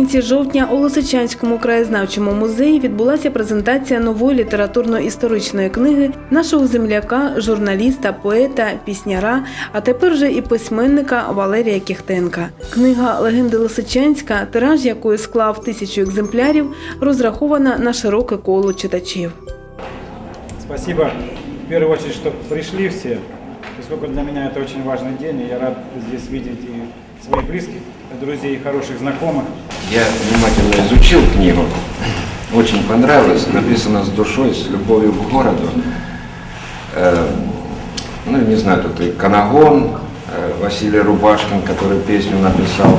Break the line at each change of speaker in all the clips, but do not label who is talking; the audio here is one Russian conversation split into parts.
Наприкінці жовтня у Лисичанському краєзнавчому музеї відбулася презентація нової літературно-історичної книги нашого земляка, журналіста, поета, пісняра, а тепер вже і письменника Валерія Кіхтенка. Книга Легенди Лисичанська, тираж якої склав тисячу екземплярів, розрахована на широке коло читачів.
Спасибо в первую очередь, что пришли все, поскольку для меня это очень важный день, и я рад здесь видеть и своих близких, и друзей, и хороших знакомых.
Я внимательно изучил книгу, очень понравилось, написано с душой, с любовью к городу. Э, ну, не знаю, тут и Канагон, э, Василий Рубашкин, который песню написал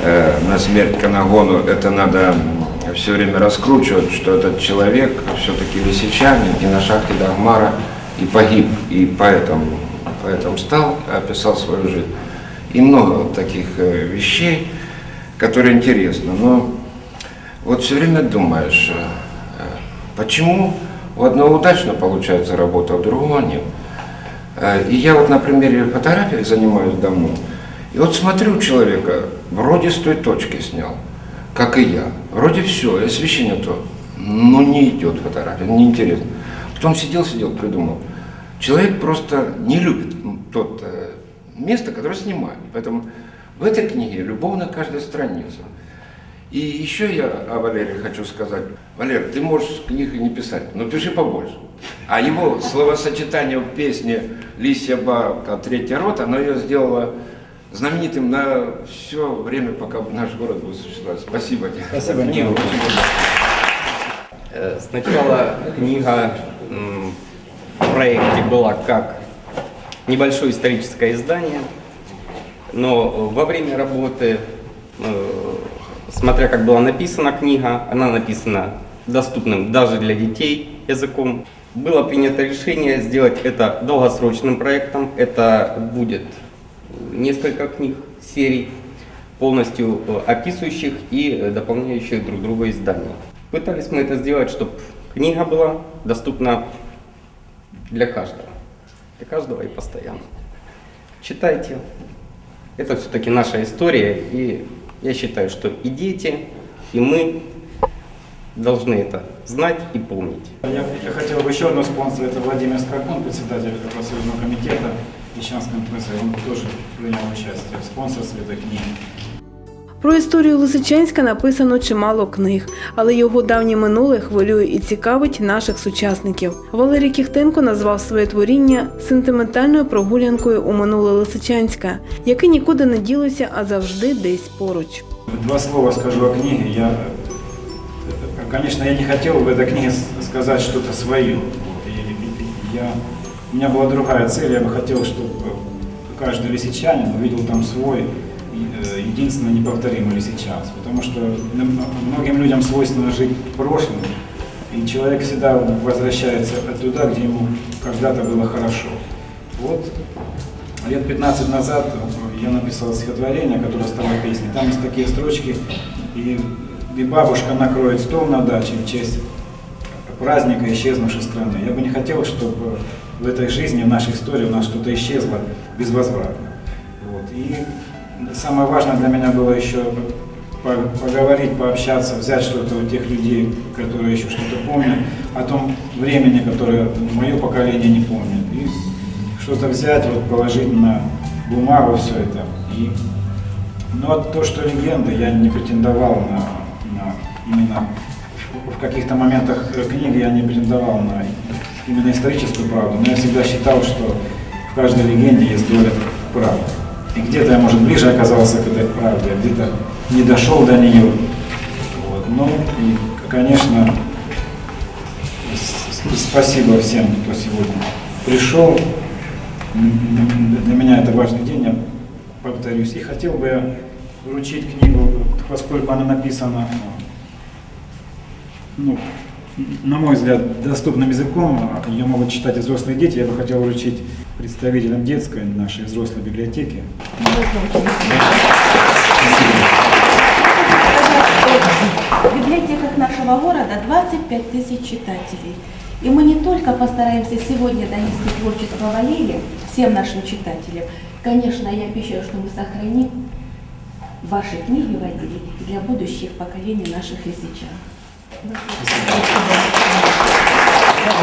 э, на смерть Канагону. Это надо все время раскручивать, что этот человек все-таки лисичанин, и на шахте Дагмара и погиб, и поэтому, поэтому стал, описал свою жизнь. И много вот таких э, вещей, которые интересны. Но вот все время думаешь, э, почему у одного удачно получается работа, а у другого нет. Э, И я вот на примере фотографии занимаюсь давно. И вот смотрю человека, вроде с той точки снял, как и я. Вроде все, и освещение то. Но не идет фотография, неинтересно. Потом сидел, сидел, придумал. Человек просто не любит тот э, место, которое снимает. Поэтому в этой книге любовь на каждой странице. И еще я о Валерии хочу сказать. Валер, ты можешь книг и не писать, но пиши побольше. А его словосочетание в песне «Лисья бабка, третья рота», оно ее сделало знаменитым на все время, пока наш город будет существовать. Спасибо тебе.
Спасибо,
книгу.
Э, Сначала книга в проекте была как небольшое историческое издание, но во время работы, э, смотря как была написана книга, она написана доступным даже для детей языком. Было принято решение сделать это долгосрочным проектом. Это будет несколько книг, серий, полностью э, описывающих и э, дополняющих друг друга изданий. Пытались мы это сделать, чтобы книга была доступна для каждого. Для каждого и постоянно. Читайте. Это все-таки наша история, и я считаю, что и дети, и мы должны это знать и помнить.
Я, я хотел бы еще одного спонсора, это Владимир Скакун, председатель профсоюзного комитета в Ищанском музее. Он тоже принял участие в спонсорстве этой книги.
Про історію Лисичанська написано чимало книг, але його давнє минуле хвилює і цікавить наших сучасників. Валерій Кіхтенко назвав своє творіння сентиментальною прогулянкою у минуле Лисичанська, яке нікуди не ділося, а завжди десь поруч.
Два слова скажу о книге. Я, конечно, я не хотел в этой книге с- сказать что-то свое. И- и- Я, у меня была другая цель. Я бы хотел, чтобы каждый лисичанин увидел там свой э, единственный неповторимый лисичанс. Потому что многим людям свойственно жить прошлым, и человек всегда возвращается туда, где ему когда-то было хорошо. Вот Лет 15 назад я написал стихотворение, которое стало песней. Там есть такие строчки, и, и бабушка накроет стол на даче в честь праздника исчезнувшей страны. Я бы не хотел, чтобы в этой жизни, в нашей истории у нас что-то исчезло безвозвратно. Вот. И самое важное для меня было еще по- поговорить, пообщаться, взять что-то у тех людей, которые еще что-то помнят, о том времени, которое мое поколение не помнит. И что-то взять, вот положить на бумагу все это. И, но то, что легенда, я не претендовал на, на именно в- в каких-то моментах э, книги я не претендовал на именно историческую правду, но я всегда считал, что в каждой легенде есть доля правды. И где-то я, может, ближе оказался к этой правде, а где-то не дошел до нее. Вот. Ну и, конечно, спасибо всем, кто сегодня пришел. Для меня это важный день, я повторюсь. И хотел бы я вручить книгу, поскольку она написана, ну, на мой взгляд, доступным языком, ее могут читать взрослые дети, я бы хотел вручить представителям детской нашей взрослой библиотеки.
В библиотеках нашего города 25 тысяч читателей. И мы не только постараемся сегодня донести творчество Валерия всем нашим читателям. Конечно, я обещаю, что мы сохраним ваши книги, Валерий, для будущих поколений наших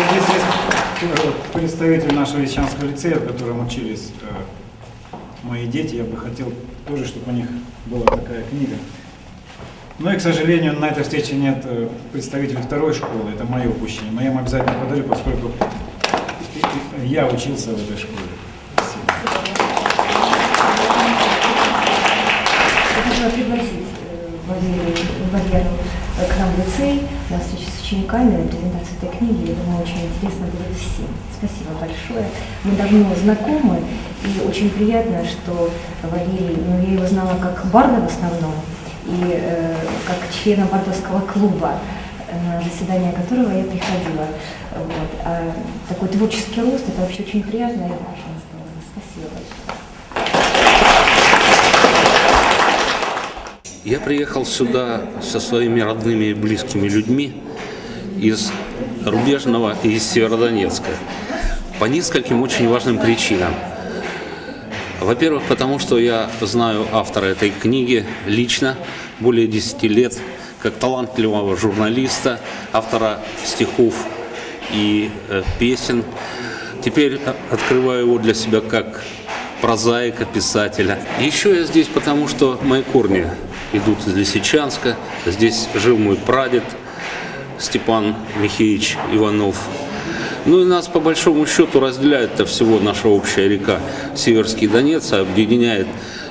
Здесь есть э, представитель нашего Ильичанского лицея, в котором учились э, мои дети. Я бы хотел тоже, чтобы у них была такая книга. Но и, к сожалению, на этой встрече нет э, представителей второй школы. Это мое упущение. Но я им обязательно подарю, поскольку я учился в этой школе. Спасибо.
К нам в лицей на встречу с учениками, презентацию этой книги. Я думаю, очень интересно будет всем. Спасибо большое. Мы давно знакомы, и очень приятно, что Валерий, ну, я его знала как барда в основном, и э, как члена бардовского клуба, э, на заседание которого я приходила. Вот. А такой творческий рост, это вообще очень приятно и важно. Спасибо большое.
Я приехал сюда со своими родными и близкими людьми из Рубежного и из Северодонецка по нескольким очень важным причинам. Во-первых, потому что я знаю автора этой книги лично, более 10 лет, как талантливого журналиста, автора стихов и э, песен. Теперь э, открываю его для себя как прозаика, писателя. Еще я здесь потому, что мои корни идут из Лисичанска. Здесь жил мой прадед Степан Михеевич Иванов. Ну и нас по большому счету разделяет-то всего наша общая река Северский Донец, объединяет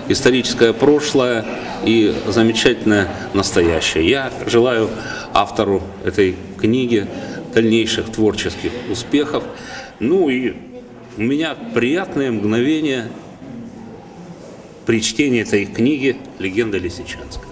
историческое прошлое и замечательное настоящее. Я желаю автору этой книги дальнейших творческих успехов. Ну и у меня приятное мгновение при чтении этой книги «Легенда Лисичанска».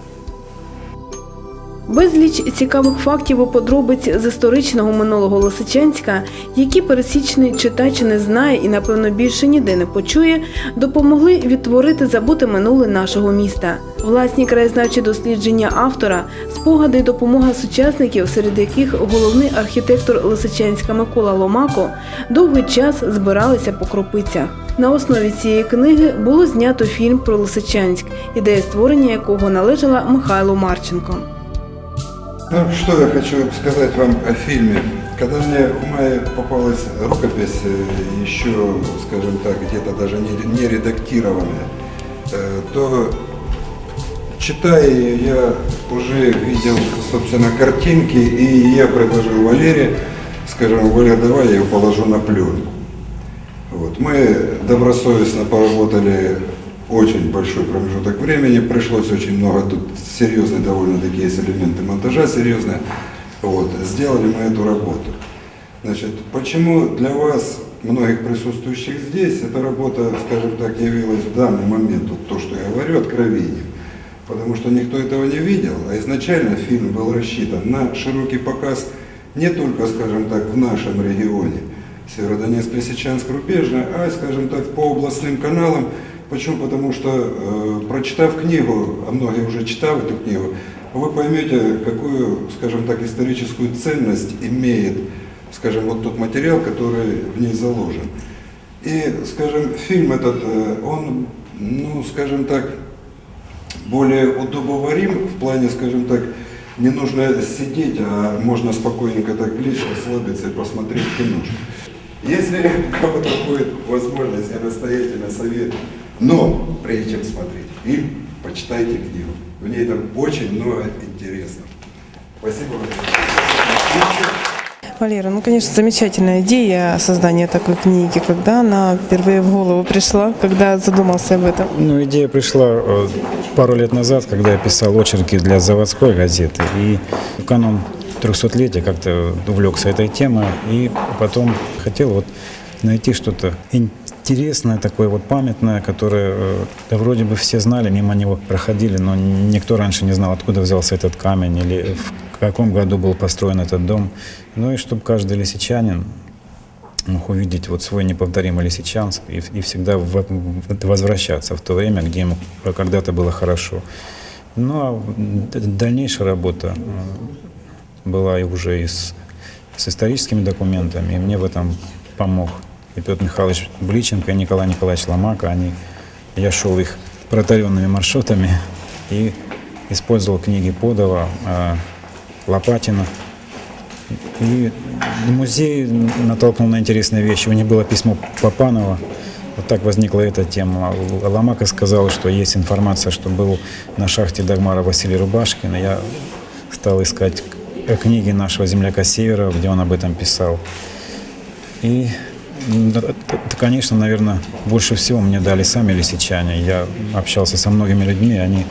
Безліч цікавих фактів і подробиць з історичного минулого Лисичанська, які пересічний читач не знає і, напевно, більше ніде не почує, допомогли відтворити забуте минуле нашого міста. Власні краєзнавчі дослідження автора, спогади й допомога сучасників, серед яких головний архітектор Лисичанська Микола Ломако, довгий час збиралися по кропицях. На основі цієї книги було знято фільм про Лисичанськ, ідея створення якого належала Михайлу Марченко.
Ну, что я хочу сказать вам о фильме. Когда мне в мае попалась рукопись, э, еще, скажем так, где-то даже не, не редактированная, э, то читая ее, я уже видел, собственно, картинки, и я предложил Валере, скажем, Валер, давай я ее положу на пленку. Вот. Мы добросовестно поработали очень большой промежуток времени, пришлось очень много, тут серьезные довольно такие есть элементы монтажа, серьезные. Вот. Сделали мы эту работу. Значит, почему для вас, многих присутствующих здесь, эта работа, скажем так, явилась в данный момент, вот то, что я говорю, откровением? Потому что никто этого не видел, а изначально фильм был рассчитан на широкий показ не только, скажем так, в нашем регионе, Северодонецк, Лисичанск, Рубежное, а, скажем так, по областным каналам. Почему? Потому что, э, прочитав книгу, а многие уже читав эту книгу, вы поймете, какую, скажем так, историческую ценность имеет, скажем, вот тот материал, который в ней заложен. И, скажем, фильм этот, э, он, ну, скажем так, более удобоварим в плане, скажем так, не нужно сидеть, а можно спокойненько так лечь, расслабиться и посмотреть киношку. Если у кого-то будет возможность, я настоятельно советую. Но прежде чем смотреть фильм, почитайте книгу. В ней там очень много интересного. Спасибо большое.
Валера, ну, конечно, замечательная идея создания такой книги. Когда она впервые в голову пришла, когда задумался об этом?
Ну, идея пришла э, пару лет назад, когда я писал очерки для заводской газеты. И в канун 300-летия как-то увлекся этой темой. И потом хотел вот найти что-то интересное, такое вот памятное, которое э, да, вроде бы все знали, мимо него проходили, но никто раньше не знал, откуда взялся этот камень или в каком году был построен этот дом. Ну и чтобы каждый лисичанин мог увидеть вот свой неповторимый Лисичанск и, и всегда в- возвращаться в то время, где ему когда-то было хорошо. Ну а дальнейшая работа э, была и уже и с, с историческими документами, и мне в этом помог и Петр Михайлович Бличенко, и Николай Николаевич Ломака. Они, я шел их протаренными маршрутами и использовал книги Подова, э, Лопатина. И музей натолкнул на интересные вещи. У них было письмо Папанова. Вот так возникла эта тема. Ломака сказал, что есть информация, что был на шахте Дагмара Василий Рубашкин. Я стал искать книги нашего земляка Севера, где он об этом писал. И, конечно, наверное, больше всего мне дали сами лисичане. Я общался со многими людьми, они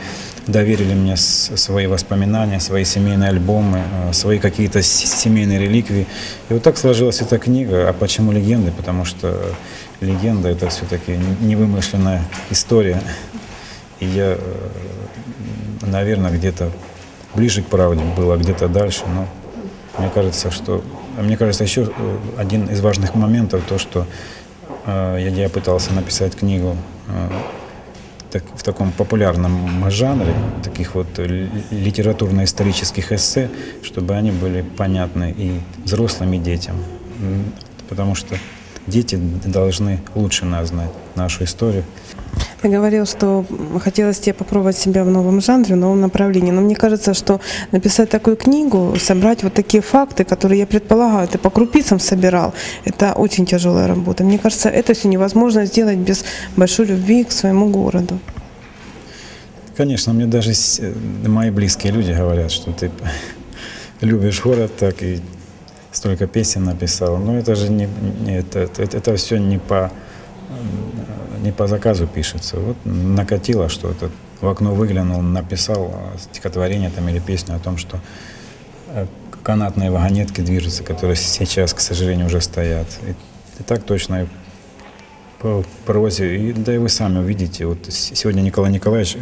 доверили мне свои воспоминания, свои семейные альбомы, э, свои какие-то семейные реликвии. И вот так сложилась эта книга. А почему легенды? Потому что легенда – это все-таки невымышленная история. И я, э, наверное, где-то ближе к правде было, где-то дальше. Но мне кажется, что мне кажется, еще э, один из важных моментов то, что э, я, пытался написать книгу э, так- в таком популярном жанре, таких вот ли- литературно-исторических эссе, чтобы они были понятны и взрослым, и детям. Потому что дети должны лучше нас знать, нашу историю.
Ты говорил, что хотелось тебе попробовать себя в новом жанре, в новом направлении. Но мне кажется, что написать такую книгу, собрать вот такие факты, которые, я предполагаю, ты по крупицам собирал, это очень тяжелая работа. Мне кажется, это все невозможно сделать без большой любви к своему городу.
Конечно, мне даже э, мои близкие люди говорят, что ты любишь город так и столько песен написал. Но это же не, не- это, это, это все не по, не по заказу пишется. Вот накатило что-то, в окно выглянул, написал стихотворение там, или песню о том, что э, канатные вагонетки движутся, которые сейчас, к сожалению, уже стоят. И, и так точно прозе. И, да и вы сами увидите. Вот сегодня Николай Николаевич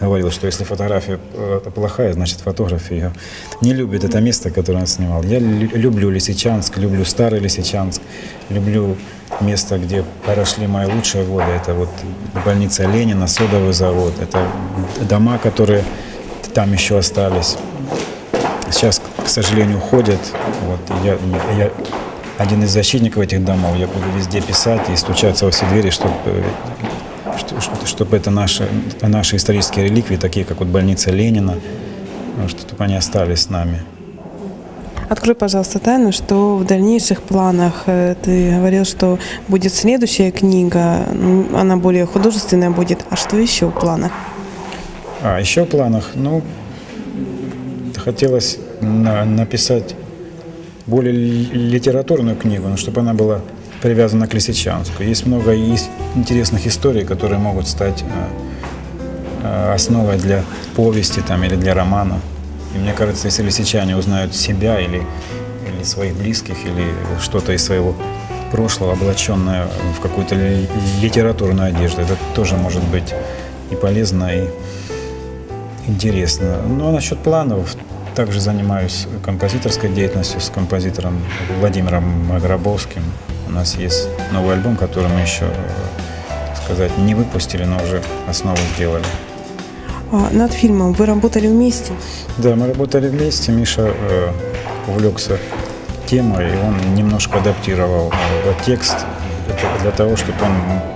говорил, что если фотография э, плохая, значит фотограф ее не любит это место, которое он снимал. Я лю- люблю Лисичанск, люблю старый Лисичанск, люблю место, где прошли мои лучшие годы. Это вот больница Ленина, содовый завод. Это дома, которые там еще остались. Сейчас, к сожалению, уходят. Вот, я, я один из защитников этих домов. Я буду везде писать и стучаться во все двери, чтобы чтобы это наши, наши исторические реликвии, такие как вот больница Ленина, ну, чтобы они остались с нами.
Открой, пожалуйста, тайну, что в дальнейших планах э, ты говорил, что будет следующая книга, она более художественная будет. А что еще в планах?
А еще в планах, ну, хотелось на- написать более ли- литературную книгу, но чтобы она была привязана к Лисичанску. Есть много есть интересных историй, которые могут стать э, э, основой для повести там, или для романа. И мне кажется, если лисичане узнают себя или, или своих близких, или что-то из своего прошлого, облаченное в какую-то ли- литературную одежду, это тоже может быть и полезно, и интересно. Ну а насчет планов, также занимаюсь композиторской деятельностью с композитором Владимиром Гробовским. У нас есть новый альбом, который мы еще, так сказать, не выпустили, но уже основу сделали.
А, над фильмом вы работали вместе?
Да, мы работали вместе. Миша э, увлекся темой, и он немножко адаптировал э, текст для- того, чтобы он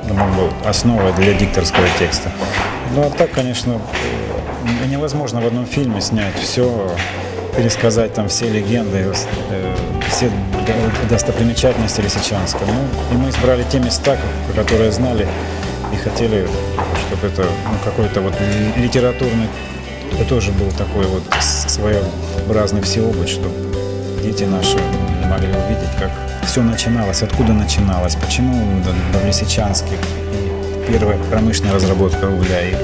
ну, был основой для дикторского текста. Ну а так, конечно, невозможно в одном фильме снять все, пересказать там все легенды, э, все до- достопримечательности Лисичанска. Ну, и мы избрали те места, которые знали и хотели, чтобы это ну, какой-то вот ли- литературный это тоже был такой вот своеобразный всеобыч, чтобы дети наши могли увидеть, как все начиналось, откуда начиналось, почему до Лисичанске первая промышленная разработка угля, и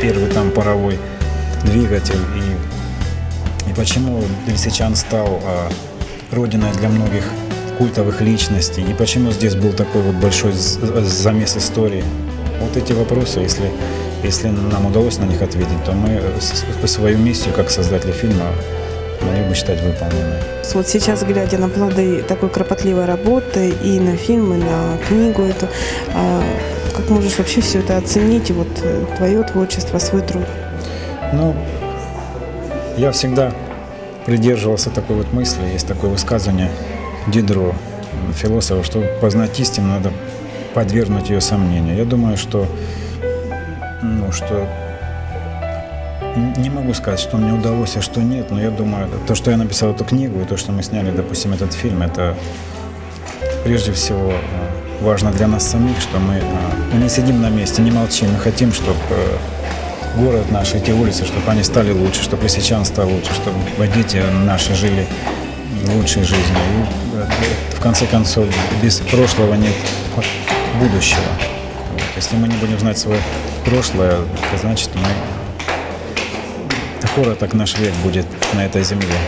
первый там паровой двигатель, и, и почему Лисичан стал а, родиной для многих культовых личностей, и почему здесь был такой вот большой замес истории. Вот эти вопросы, если, если нам удалось на них ответить, то мы с- с- свою миссию как создатели фильма могли бы считать выполненной.
Вот сейчас, глядя на плоды такой кропотливой работы и на фильм, и на книгу эту, а, как можешь вообще все это оценить, вот э, твое творчество, свой труд?
Ну, я всегда придерживался такой вот мысли, есть такое высказывание Дидро, философа, что познать истину надо подвергнуть ее сомнению. Я думаю, что, ну, что не могу сказать, что мне удалось, а что нет, но я думаю, то, что я написал эту книгу и то, что мы сняли, допустим, этот фильм, это прежде всего э, важно для нас самих, что э, мы не сидим на месте, не молчим, мы хотим, чтобы город наш, эти улицы, чтобы они стали лучше, чтобы Лисичан стал лучше, чтобы дети наши жили лучшей жизнью. Э, в конце концов, без прошлого нет будущего. Если мы не будем знать свое прошлое, то значит мы короток наш век будет на этой земле.